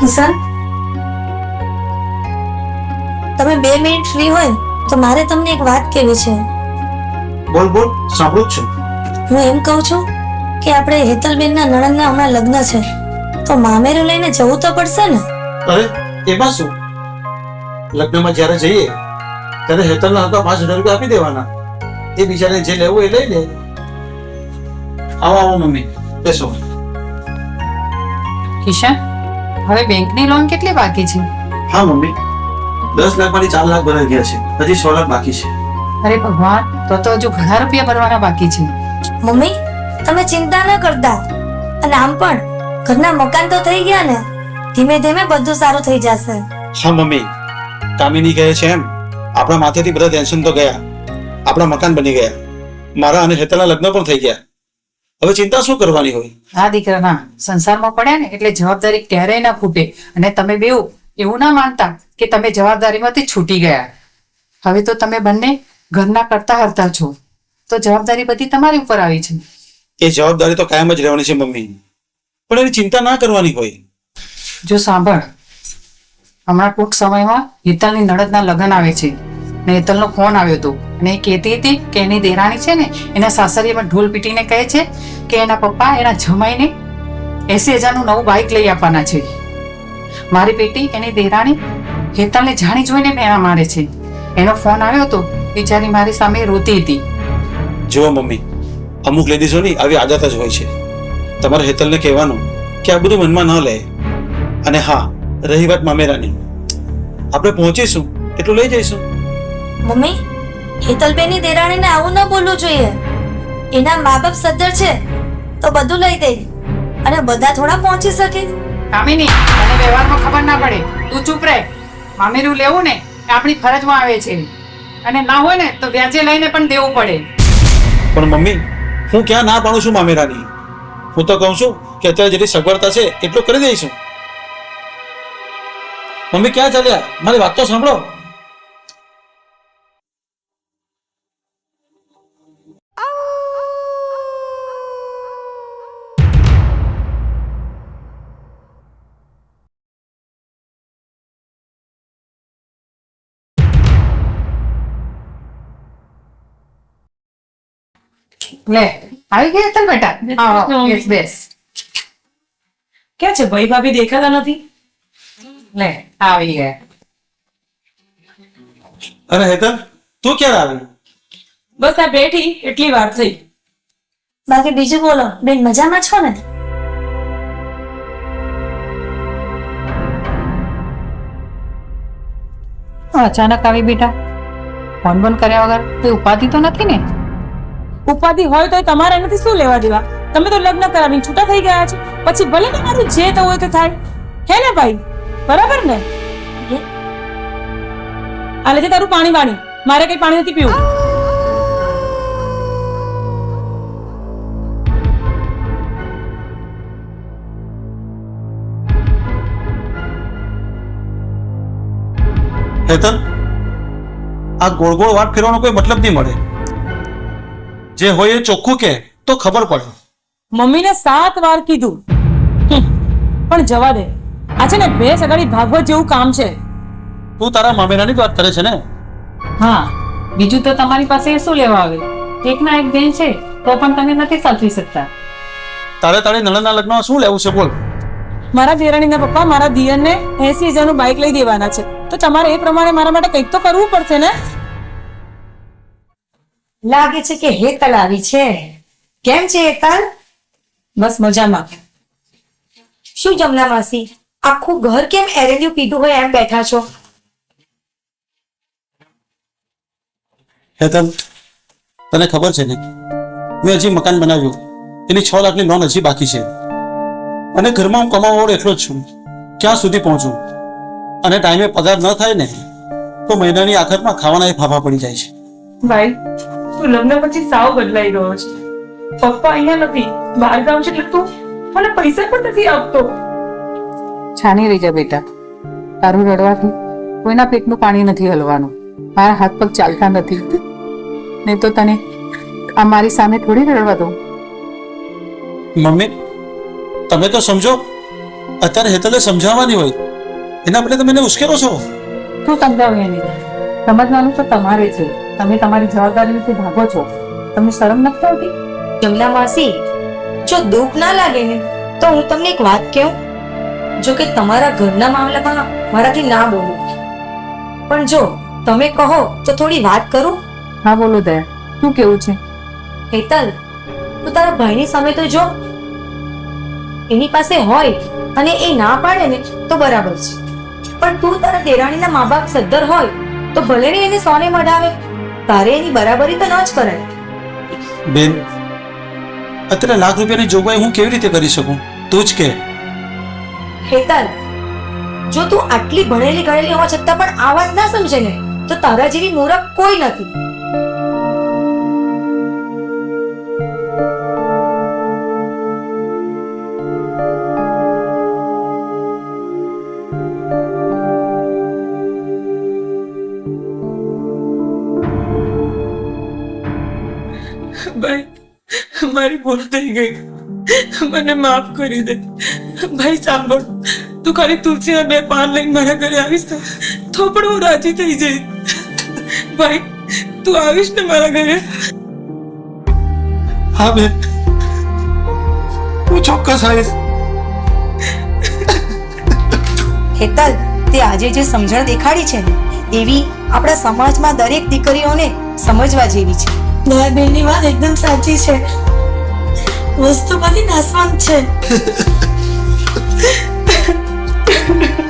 કિશન તમે બે minute free હોય તો મારે તમને એક વાત કહેવી છે? બોલ બોલ સાંભળું છું. હું એમ કહું છું કે આપણે હેતલબેનના નણંદના હમણાં લગ્ન છે. તો મામેરું લઈને જવું તો પડશે ને? અરે એમાં શું? લગ્નમાં જ્યારે જઈએ ત્યારે હેતલના હતા પાંચ હજાર રૂપિયા આપી દેવાના. એ બિચારે જે લેવું એ લઈ લે. આવો આવો મમ્મી. બેસો. કિશન? હવે બેંકની લોન કેટલી બાકી છે? હા મમ્મી. દસ લાખમાંથી ચાર લાખ ભરાઈ ગયા છે. હજી સો લાખ બાકી છે. અરે ભગવાન તો તો હજુ ઘણા રૂપિયા ભરવાના બાકી છે. મમ્મી તમે ચિંતા ન કરતા. અને આમ પણ ઘરના મકાન તો થઈ ગયા ને. ધીમે ધીમે બધું સારું થઈ જશે. હા મમ્મી. કામિની કહે છે એમ આપણા માથેથી બધા ટેન્શન તો ગયા. આપણા મકાન બની ગયા. મારા અને હેતલના લગ્ન પણ થઈ ગયા. હવે ચિંતા શું કરવાની હોય? હા દીકરા ના સંસારમાં પડ્યા ને એટલે જવાબદારી ક્યારેય ના ખૂટે. અને તમે બેઉ એવું ના માનતા કે તમે જવાબદારીમાંથી છૂટી ગયા. હવે તો તમે બંને ઘરના કરતા હરતા છો. તો જવાબદારી બધી તમારી ઉપર આવી છે. એ જવાબદારી તો કાયમ જ રહેવાની છે મમ્મી. પણ એની ચિંતા ના કરવાની હોય. જો સાંભળ હમણાં ટૂંક સમયમાં હિતાલની નડદના લગ્ન આવે છે. ને હેતલનો ફોન આવ્યો હતો. અને એ કહેતી હતી કે એની દેરાણી છે ને, એના સાસરીમાં ઢોલ પીટીને કહે છે કે એના પપ્પા એના જમાઈને એસી હજારનું નવું બાઇક લઈ આપવાના છે. મારી બેટી, એની દેરાણી હેતલને જાણી જોઈને મેળા મારે છે. એનો ફોન આવ્યો હતો, બિચારી મારી સામે રોતી હતી. જુઓ મમ્મી, અમુક લેડીઝોની આવી આદત જ હોય છે. તમારે હેતલને કહેવાનું કે આ બધું મનમાં ન લે. અને હા, રહી વાત મામેરાની. આપણે પહોંચીશું, એટલું લઈ જઈશું. મમ્મી હેતલબેનની દેરાણીને આવું ન બોલવું જોઈએ. એના મા બાપ સદ્ધર છે તો બધું લઈ દે. અને બધા થોડા પહોંચી શકે. કામિની તને વ્યવહારમાં ખબર ના પડે. તું ચૂપ રહે. મામેરું લેવું ને એ આપણી ફરજમાં આવે છે. અને ના હોય ને તો વ્યાજે લઈને પણ દેવું પડે. પણ મમ્મી હું ક્યાં ના પાડું છું મામેરાની? હું તો કહું છું કે અત્યારે જેટલી સગવડતા છે એટલું કરી દઈશું. મમ્મી ક્યાં ચાલ્યા? મારી વાત તો સાંભળો. લે આવી ગઈ ચાલ બેટા હા બેસ બેસ ક્યાં છે ભાઈ ભાભી દેખાતા નથી લે આવી ગયા અરે હેતલ તું ક્યારે આવી બસ આ બેઠી એટલી વાર થઈ બાકી બીજું બોલો બેન મજામાં છો ને અચાનક આવી બેટા ફોન બંધ કર્યા વગર કોઈ ઉપાધિ તો નથી ને ઉપાધિ હોય તો તમારે એનાથી શું લેવા દેવા? તમે તો લગ્ન કરાવીને છૂટા થઈ ગયા છો. પછી ભલે તમારું જે તો હોય તો થાય. હે ને ભાઈ? બરાબર ને? આ લેજે તારું પાણી વાણી. મારે કઈ પાણી નથી પીવું. હેતન આ ગોળ ગોળ વાત ફેરવાનો કોઈ મતલબ નહીં મળે. જે હોય એ ચોખ્ખું કે તો ખબર પડે. મમ્મીને સાત વાર કીધું. પણ જવા દે. આ છે ને બે સગાડી ભાગવત જેવું કામ છે. તું તારા મામેરાની જ વાત કરે છે ને? હા બીજું તો તમારી પાસે શું લેવા આવે? એક ના એક બેન છે તો પણ તમે નથી સાચવી શકતા. તારે તારી નણંદના લગ્નમાં શું લેવું છે બોલ. મારા દેરાણીના પપ્પા મારા દિયરને એસી હજારનું બાઇક લઈ દેવાના છે. તો તમારે એ પ્રમાણે મારા માટે કંઈક તો કરવું પડશે ને? લાગે છે કે હેતલ આવી છે. કેમ છે હેતલ બસ મજામાં. શું જમલા માસી? આખું ઘર કેમ એરેન્યુ પીધું હોય એમ બેઠા છો? હેતલ તને ખબર છે ને? મેં હજી મકાન બનાવ્યું. એની છ લાખની લોન હજી બાકી છે. અને ઘરમાં હું કમાવાવાળો એટલો જ છું. ક્યાં સુધી પહોંચું? અને ટાઈમે પગાર ન થાય ને તો મહિનાની આખરમાં ખાવાના એ ફાફા પડી જાય છે. ભાઈ તું લગ્ન પછી સાવ બદલાઈ ગયો છે. પપ્પા અહીંયા નથી બહાર ગામ છે એટલે તું મને પૈસા પણ નથી આપતો. છાની રહી જા બેટા. તારું રડવાથી કોઈના પેટનું પાણી નથી હલવાનું. મારા હાથ પગ ચાલતા નથી. નહીં તો તને આ મારી સામે થોડી રડવા દઉં. મમ્મી તમે તો સમજો અત્યારે હેતલે સમજાવવાની હોય. એના બદલે તમે એને ઉશ્કેરો છો. તું સમજાવું એની. સમજવાનું તો તમારે છે. તમે તમારી જવાબદારીથી ભાગો છો. તમને શરમ નથી આવતી? જમના માસી જો દુઃખ ના લાગે ને તો હું તમને એક વાત કહું. જો કે તમારા ઘરના મામલામાં મારાથી ના બોલું. પણ જો તમે કહો તો થોડી વાત કરું? હા બોલો દયા. શું કેવું છે? હેતલ તું તારા ભાઈની સામે તો જો. એની પાસે હોય અને એ ના પાડે ને તો બરાબર છે. પણ તું તારા દેરાણીના મા બાપ સદ્ધર હોય તો ભલે ને એને સોને મઢાવે. તારે એની બરાબરી તો ન જ કરાય બેન અત્યારે લાખ રૂપિયાની જોગવાઈ હું કેવી રીતે કરી શકું? તું જ કે. હેતલ જો તું આટલી ભણેલી ગણેલી હોવા છતાં પણ આ વાત ના સમજે ને તો તારા જેવી મૂરખ કોઈ નથી. ભાઈ મારી ભૂલ થઈ ગઈ. મને માફ કરી દે. ભાઈ સાંભળ. તું ખાલી તુલસીના બે પાન લઈને મારા ઘરે આવીશ ને તો પણ હું રાજી થઈ જઈશ. ભાઈ તું આવીશ ને મારા ઘરે? હા બેન. હું ચોક્કસ આવીશ. હેતલ તે આજે જે સમજણ દેખાડી છે ને એવી આપણા સમાજમાં દરેક દીકરીઓને સમજવા જેવી છે. દયાબેનની વાત એકદમ સાચી છે. વસ્તુ બધી નાશવંત છે.